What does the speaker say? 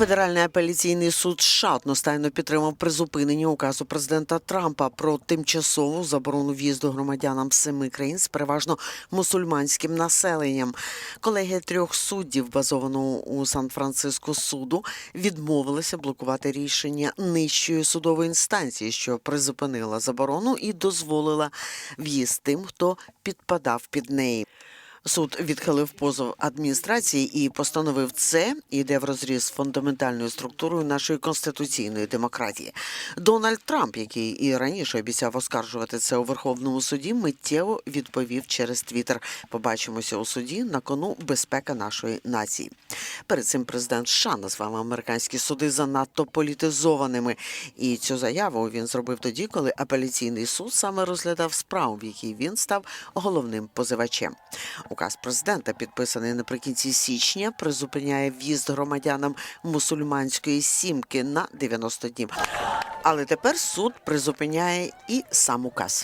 Федеральний апеляційний суд США одностайно підтримав призупинення указу президента Трампа про тимчасову заборону в'їзду громадянам семи країн з переважно мусульманським населенням. Колегія трьох суддів, базованого у Сан-Франциско суду, відмовилася блокувати рішення нижчої судової інстанції, що призупинила заборону і дозволила в'їзд тим, хто підпадав під неї. Суд відхилив позов адміністрації і постановив це йде в розріз фундаментальною структурою нашої конституційної демократії. Дональд Трамп, який і раніше обіцяв оскаржувати це у Верховному суді, миттєво відповів через Твіттер. Побачимося у суді на кону безпека нашої нації. Перед цим президент США назвав американські суди занадто політизованими. І цю заяву він зробив тоді, коли апеляційний суд саме розглядав справу, в якій він став головним позивачем. Указ президента, підписаний наприкінці січня, призупиняє в'їзд громадянам мусульманської сімки на 90 днів. Але тепер суд призупиняє і сам указ.